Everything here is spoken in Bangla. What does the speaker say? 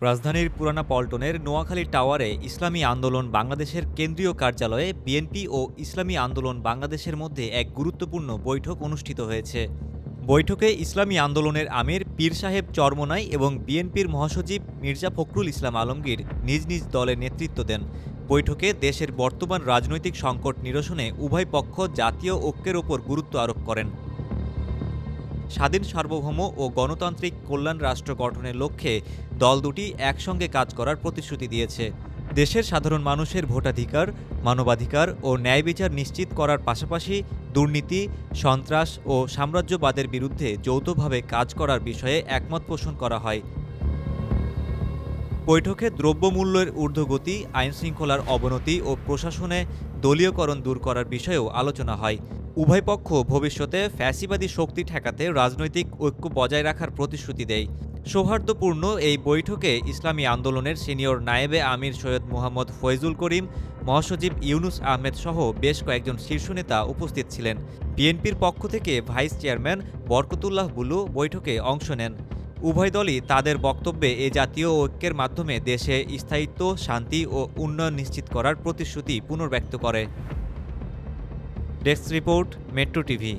রাজধানীর পুরানা পল্টনের নোয়াখালী টাওয়ারে ইসলামী আন্দোলন বাংলাদেশের কেন্দ্রীয় কার্যালয়ে বিএনপি ও ইসলামী আন্দোলন বাংলাদেশের মধ্যে এক গুরুত্বপূর্ণ বৈঠক অনুষ্ঠিত হয়েছে। বৈঠকে ইসলামী আন্দোলনের আমির পীর সাহেব চরমনাই এবং বিএনপির মহাসচিব মির্জা ফখরুল ইসলাম আলমগীর নিজ নিজ দলের নেতৃত্ব দেন। বৈঠকে দেশের বর্তমান রাজনৈতিক সংকট নিরসনে উভয় পক্ষ জাতীয় ঐক্যের ওপর গুরুত্ব আরোপ করেন। স্বাধীন সার্বভৌম ও গণতান্ত্রিক কল্যাণ রাষ্ট্র গঠনের লক্ষ্যে দল দুটি একসঙ্গে কাজ করার প্রতিশ্রুতি দিয়েছে। দেশের সাধারণ মানুষের ভোটাধিকার, মানবাধিকার ও ন্যায় বিচার নিশ্চিত করার পাশাপাশি দুর্নীতি, সন্ত্রাস ও সাম্রাজ্যবাদের বিরুদ্ধে যৌথভাবে কাজ করার বিষয়ে একমত পোষণ করা হয়। বৈঠকে দ্রব্যমূল্যের ঊর্ধ্বগতি, আইনশৃঙ্খলার অবনতি ও প্রশাসনে দলীয়করণ দূর করার বিষয়েও আলোচনা হয়। উভয় পক্ষ ভবিষ্যতে ফ্যাসিবাদী শক্তি ঠেকাতে রাজনৈতিক ঐক্য বজায় রাখার প্রতিশ্রুতি দেয়। সৌহার্দ্যপূর্ণ এই বৈঠকে ইসলামী আন্দোলনের সিনিয়র নায়েবে আমির সৈয়দ মোহাম্মদ ফয়জুল করিম, মহাসচিব ইউনুস আহমেদ সহ বেশ কয়েকজন শীর্ষ নেতা উপস্থিত ছিলেন। বিএনপির পক্ষ থেকে ভাইস চেয়ারম্যান বরকতুল্লাহ বুলু বৈঠকে অংশ নেন। উভয় দলই তাদের বক্তব্যে এ জাতীয় ঐক্যের মাধ্যমে দেশে স্থায়িত্ব, শান্তি ও উন্নয়ন নিশ্চিত করার প্রতিশ্রুতি পুনর্ব্যক্ত করে। Desk report, metro TV.